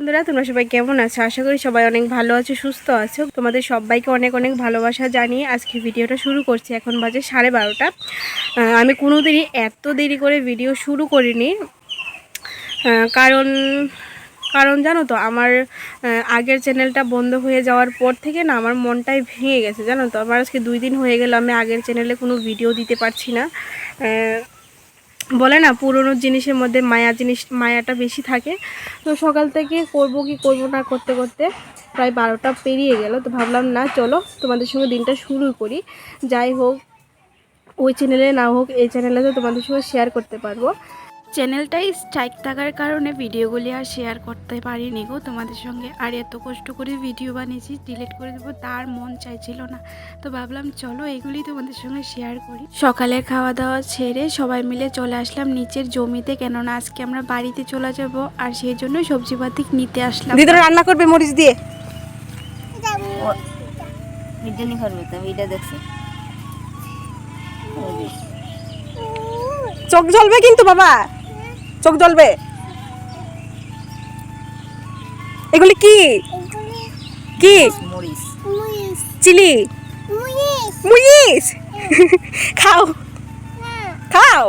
বন্ধুরা, তোমরা সবাই কেমন আছো? আশা করি সবাই অনেক ভালো আছো, সুস্থ আছো। তোমাদের সবাইকে অনেক অনেক ভালোবাসা জানিয়ে আজকে ভিডিওটা শুরু করছি। এখন বাজে সাড়ে বারোটা। আমি কোনো দিনই এত দেরি করে ভিডিও শুরু করিনি। কারণ কারণ জানো তো, আমার আগের চ্যানেলটা বন্ধ হয়ে যাওয়ার পর থেকে না আমার মনটাই ভেঙে গেছে, জানো তো। আমার আজকে দুই দিন হয়ে গেল, আমি আগের চ্যানেলে কোনো ভিডিও দিতে পারছি না। বলে না, পুরনো জিনিসের মধ্যে মায়া জিনিস, মায়াটা বেশি থাকে। তো সকাল থেকে করব কি করব না করতে করতে প্রায় বারোটা পেরিয়ে গেল। তো ভাবলাম, না, চলো তোমাদের সঙ্গে দিনটা শুরু করি। যাই হোক, ওই চ্যানেলে না হোক, এই চ্যানেলে তো তোমাদের সঙ্গে শেয়ার করতে পারব। চ্যানেলটাই স্ট্রাইক থাকার কারণে ভিডিওগুলি আর শেয়ার করতে পারিনি গো তোমাদের সঙ্গে। আর এত কষ্ট করে ভিডিও বানিয়েছি ডিলিট করে দেবো তার মন চাইছিল না। তো ভাবলাম চলো এগুলি তোমাদের সঙ্গে শেয়ার করি। সকালে খাওয়া দাওয়া ছেড়ে সবাই মিলে চলে আসলাম নিচের জমিতে। কেননা আজকে আমরা বাড়িতে চলে যাব আর সেই জন্য সবজিপাতি নিতে আসলাম। দিদারা রান্না করবে মরিচ দিয়ে? চোখ জ্বলবে কিন্তু বাবা। চোখ জ্বলবে। এগুলি কি? কি? চিলি? মুইস খাও। খাও?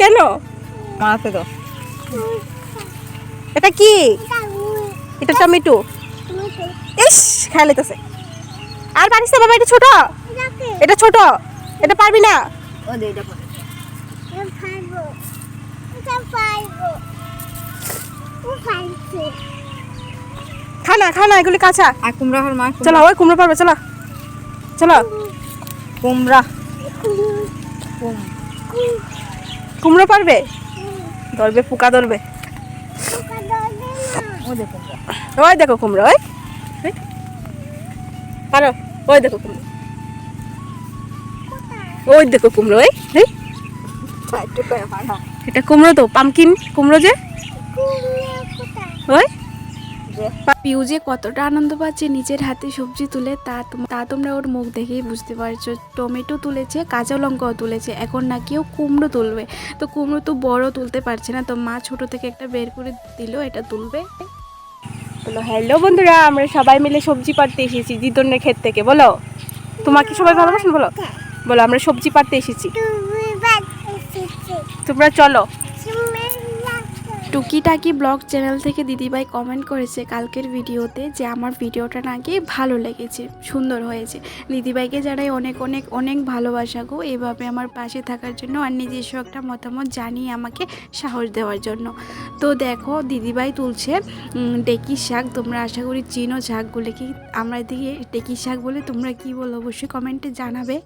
কেন? মারাতে তো। এটা কি? এটা টমেটো। ইস খেয়ে লেতেছে আর পারিস না বাবা এটা ছোট। এটা ছোট। এটা পারবি না। ও দে এটা করে খা না খা না এগুলি কাঁচা। আর কুমড়া হল মা চলো ওই কুমড়ো পারবে চলো। চলো। কুমড়া। কুম কুমড়ো পারবে? ধরবে পোকা ধরবে। ওই দেখো কুমড়ো। ওই। পারো ওই দেখো কুমড়ো। ওই দেখো কুমড়ো ওই। এটা কুমড়ো তো পামকিন কুমড়ো যে। ওই? যে। পিউ যে কতটা আনন্দ পাচ্ছে নিজের হাতে সবজি তুলে তা তা তোমরা ওর মুখ দেখেই বুঝতে পারছ। টমেটো তুলেছে কাঁচা লঙ্কাও তুলেছে এখন নাকি ও কুমড়ো তুলবে। তো কুমড়ো তো বড় তুলতে পারছে না তো মা ছোট থেকে একটা বের করে দিল এটা তুলবে। বলো হ্যালো বন্ধুরা আমরা সবাই মিলে সবজি পাড়তে এসেছি জিতনের ক্ষেত থেকে বলো? তোমাকে সবাই ভালোবাসেন বলো? বলো আমরা সবজি পাড়তে এসেছি। তোমরা চলো। টুকিটাকি ব্লগ চ্যানেল থেকে দিদিভাই কমেন্ট করেছে কালকের ভিডিওতে যে আমার ভিডিওটা নাকি ভালো লেগেছে, সুন্দর হয়েছে। দিদিভাইকে যারাই অনেক অনেক অনেক ভালোবাসা গো। এভাবে আমার পাশে থাকার জন্য আর নিজস্ব একটা মতামত জানিয়ে আমাকে সাহস দেওয়ার জন্য। তো দেখো, দিদিভাই তুলছে ডেকি শাক। তোমরা আশা করি চিনো, শাকগুলো কি আমরা এদিকে ডেকি শাক বলে তোমরা কি বলো? অবশ্যই কমেন্টে জানাবে।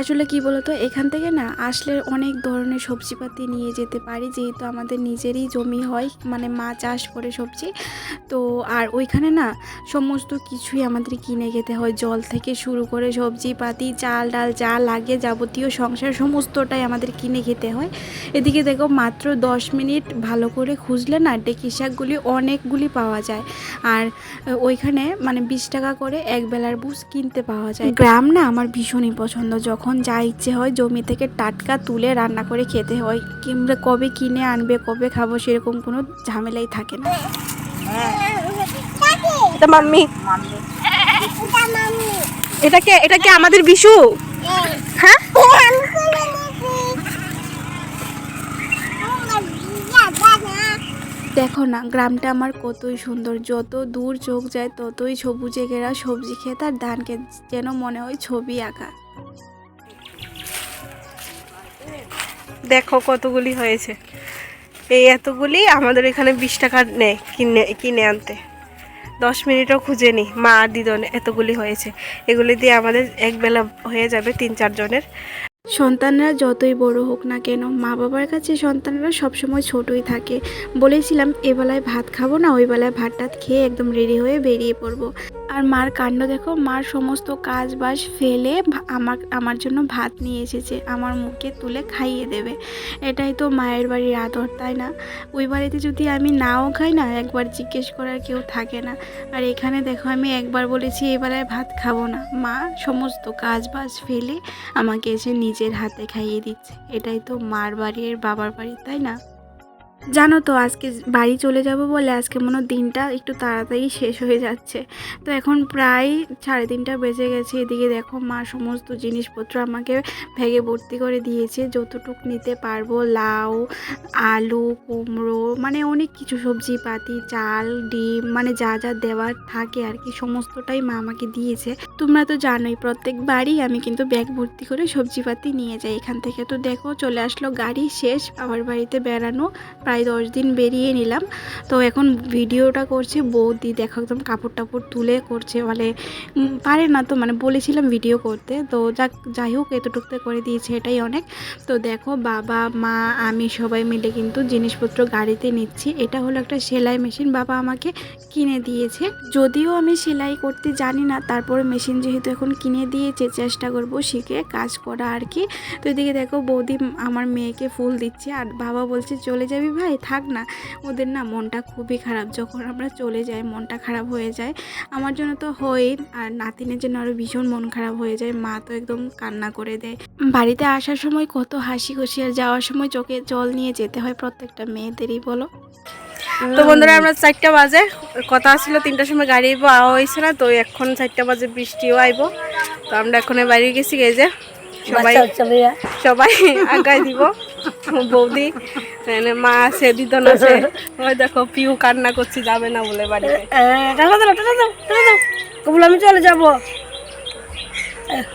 আসলে কি বলতো, এখান থেকে না আসলে অনেক ধরনের সবজিপাতি নিয়ে যেতে পারি, যেহেতু আমাদের নিজেরই জমি হয় মানে মা চাষ করে সবজি। তো আর ওইখানে না সমস্ত কিছুই আমাদের কিনে খেতে হয়, জল থেকে শুরু করে সবজিপাতি, চাল ডাল যা লাগে যাবতীয় সংসার সমস্তটাই আমাদের কিনে খেতে হয়। এদিকে দেখো মাত্র দশ মিনিট ভালো করে খুঁজলে না ডেকি শাকগুলি অনেকগুলি পাওয়া যায়। আর ওইখানে মানে বিশ টাকা করে এক বেলার বুস কিনতে পাওয়া যায়। গ্রাম না আমার ভীষণই পছন্দ, যখন যা ইচ্ছে হয় জমি থেকে টাটকা তুলে রান্না করে খেতে হয়। কিংবা কবে কিনে আনবে কবে খাব সেরকম কোনো ঝামেলাই থাকে না। এটা মাম্মি। এটা কে এটা কি আমাদের বিশু? হ্যাঁ? দেখো না গ্রামটা আমার কতই সুন্দর। যত দূর চোখ যায় ততই সবুজে ঘেরা সবজি ক্ষেত আর ধান ক্ষেত যেন মনে হয় ছবি আঁকা। দেখো কতগুলি হয়েছে। এই এতগুলি আমাদের এখানে বিশ টাকা নেয় কিনে কিনে আনতে। দশ মিনিটও খুঁজে নি, মা আর দিদন এতগুলি হয়েছে। এগুলি দিয়ে আমাদের এক বেলা হয়ে যাবে তিন চারজনের সন্তানরা যতই বড় হোক না কেন, মা বাবার কাছে সন্তানরা সবসময় ছোটই থাকে। বলেছিলাম এবেলায় ভাত খাব না, ওই বেলায় ভাত টাত খেয়ে একদম রেডি হয়ে বেরিয়ে পড়ব। আর মার কাণ্ড দেখো, মার সমস্ত কাজ বাজ ফেলে আমার আমার জন্য ভাত নিয়ে এসেছে, আমার মুখে তুলে খাইয়ে দেবে। এটাই তো মায়ের বাড়ির আদর, তাই না? ওই বাড়িতে যদি আমি নাও খাই না, একবার জিজ্ঞেস করার কেউ থাকে না। আর এখানে দেখো, আমি একবার বলেছি এবেলায় ভাত খাব না। মা সমস্ত কাজ বাজ ফেলে আমাকে এসে নিজের হাতে খাইয়ে দিচ্ছে। এটাই তো মার বাড়ির বাবার বাড়ি, তাই না? জানো তো, আজকে বাড়ি চলে যাব বলে আজকে মনে দিনটা একটু তাড়াতাড়ি শেষ হয়ে যাচ্ছে। তো এখন প্রায় সাড়ে তিনটা বেজে গেছে, এদিকে দেখো মা সমস্ত জিনিসপত্র আমাকে ভেগে ভর্তি করে দিয়েছে। যতটুক নিতে পারব, লাউ, আলু, কুমড়ো মানে অনেক কিছু সবজি পাতি চাল, ডিম মানে যা যা দেওয়ার থাকে আর কি, সমস্তটাই মা আমাকে দিয়েছে। তোমরা তো জানোই প্রত্যেকবারই আমি কিন্তু ব্যাগ ভর্তি করে সবজিপাতি নিয়ে যাই। এখান থেকে তো দেখো চলে আসলো গাড়ি, শেষ, আবার বাড়িতে বেড়ানো, প্রায় দশ দিন বেরিয়ে নিলাম। তো এখন ভিডিওটা করছে বৌদি দেখো একদম কাপড় টাপড় তুলে করছে মানে উম, পারে না তো মানে বলেছিলাম ভিডিও করতে। তো যাক যাই হোক এতটুকুতে করে দিয়েছে এটাই অনেক। তো দেখো বাবা মা আমি সবাই মিলে কিন্তু জিনিসপত্র গাড়িতে নিচ্ছি। এটা হলো একটা সেলাই মেশিন বাবা আমাকে কিনে দিয়েছে। যদিও আমি সেলাই করতে জানি না তারপরে মেশিন যেহেতু এখন কিনে দিয়েছে চেষ্টা করব শিখে কাজ করা আর কি। তো এদিকে দেখো বৌদি আমার মেয়েকে ফুল দিচ্ছে আর বাবা বলছে চলে যাবি ভাই? থাক না। ওদের না মনটা খুবই খারাপ। যখন আমরা চলে যাই মনটা খারাপ হয়ে যায়। আমার জন্য তো হয় আর নাতিনের জন্য আরও ভীষণ মন খারাপ হয়ে যায়। মা তো একদম কান্না করে দেয়। বাড়িতে আসার সময় কত হাসি খুশি আর যাওয়ার সময় চোখে জল নিয়ে যেতে হয় প্রত্যেকটা মেয়েদেরই বলো? তো বন্ধুরা আমরা চারটা বাজে। কথা ছিল তিনটার সময় গাড়ি আইবো আওয়া হয়েছে না। তো এখন চারটা বাজে বৃষ্টিও আইবো। তো আমরা এখন বাইরে গেছি যে সবাই সবাই আগায় দিব। বৌদি এখানে মা আছে দিদন আছে। ওই দেখো পিউ কান্না করছি যাবে না বলে বাড়িতে। টাকা দাও টাকা দাও টাকা দাও কবুল আমি চলে যাব।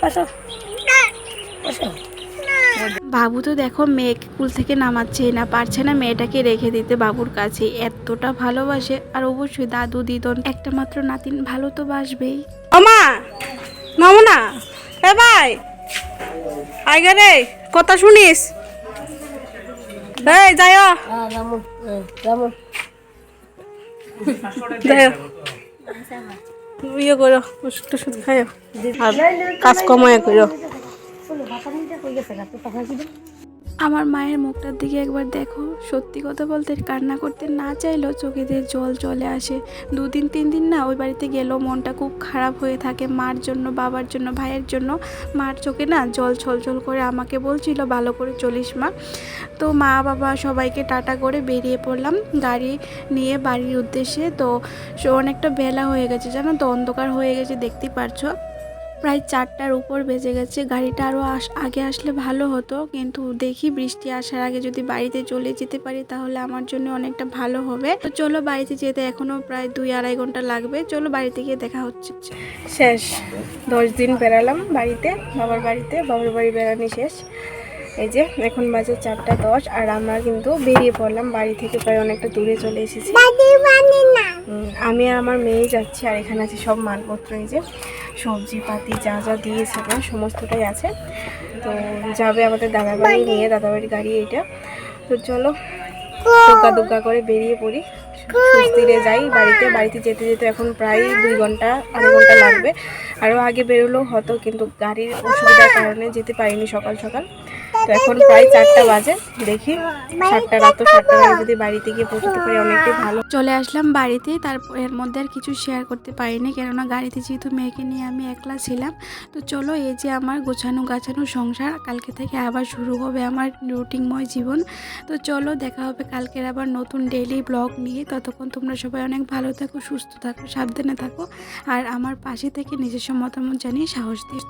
আসো। আসো। বাবু তো দেখো মেয়ে কুল থেকে নামাচ্ছে না পারছে না মেয়েটাকে রেখে দিতে বাবুর কাছে। এতটা ভালোবাসে আর অবশ্যই দাদু দিদন একটা মাত্র নাতিন ভালো তো বাসবেই। আমা নামো না এ ভাই আইগা রে কথা শুনিস? এই যাই হ্যাঁ যাব যাব যাই ইয়ে করো, ওষুধ টুষুধ খাইও। আর কাজ কমায় করো আমার মায়ের মুখটার দিকে একবার দেখো। সত্যি কথা বলতে কান্না করতে না চাইলেও চোখে দিয়ে জল চলে আসে। দুদিন, তিন দিন না ওই বাড়িতে গেলেও মনটা খুব খারাপ হয়ে থাকে। মার জন্য, বাবার জন্য, ভাইয়ের জন্য মার চোখে না জল ছল ছল করে আমাকে বলছিল, ভালো করে চলিস মা। তো মা, বাবা সবাইকে টাটা করে বেরিয়ে পড়লাম গাড়ি নিয়ে বাড়ির উদ্দেশ্যে। তো অনেকটা বেলা হয়ে গেছে, জানো তো? অন্ধকার হয়ে গেছে দেখতেই পারছ? প্রায় চারটার উপর বেজে গেছে। গাড়িটা আরও আস আগে আসলে ভালো হতো কিন্তু দেখি বৃষ্টি আসার আগে যদি বাড়িতে চলে যেতে পারি তাহলে আমার জন্য অনেকটা ভালো হবে। তো চলো বাড়িতে যেতে এখনও প্রায় দুই আড়াই ঘণ্টা লাগবে। চলো বাড়িতে গিয়ে দেখা হচ্ছে। শেষ। দশ দিন বেড়ালাম বাড়িতে বাবার বাড়িতে বাবার বাড়ি বেড়ানি শেষ। এই যে এখন বাজে চারটা দশ আর আমরা কিন্তু বেরিয়ে পড়লাম বাড়ি থেকে প্রায় অনেকটা দূরে চলে এসেছি। আমি আর আমার মেয়ে যাচ্ছি আর এখানে আছে সব মালপত্র এই যে। সবজি পাতি যা যা দিয়েছে না সমস্তটাই আছে। তো যাবে আমাদের দাদার বাড়ি। নিয়ে দাদা বাড়ির গাড়ি এটা তো চলো দুগ্গা দুগ্গা করে বেরিয়ে পড়ি। সুস্থিরে যাই বাড়িতে বাড়িতে যেতে যেতে এখন প্রায় দুই ঘণ্টা আড়াই ঘণ্টা লাগবে। আরও আগে বেরোলেও হতো কিন্তু গাড়ির অসুবিধার কারণে যেতে পারিনি সকাল সকাল। তো এখন প্রায় চারটা বাজে। দেখি সাতটা রাত সাতটা বাজে যদি বাড়িতে গিয়ে পৌঁছতে পারি অনেকটাই ভালো। চলে আসলাম বাড়িতে তারপর এর মধ্যে আর কিছু শেয়ার করতে পারিনি কেননা গাড়িতে যেহেতু মেয়েকে নিয়ে আমি একলা ছিলাম তো চলো এই যে আমার গোছানো গাছানো সংসার কালকে থেকে আবার শুরু হবে আমার রুটিনময় জীবন। তো চলো দেখা হবে কালকের আবার নতুন ডেইলি ব্লগ নিয়ে। ততক্ষণ তোমরা সবাই অনেক ভালো থাকো সুস্থ থাকো সাবধানে থাকো আর আমার পাশে থেকে নিজস্ব মতামত জানিয়ে সাহস দিও।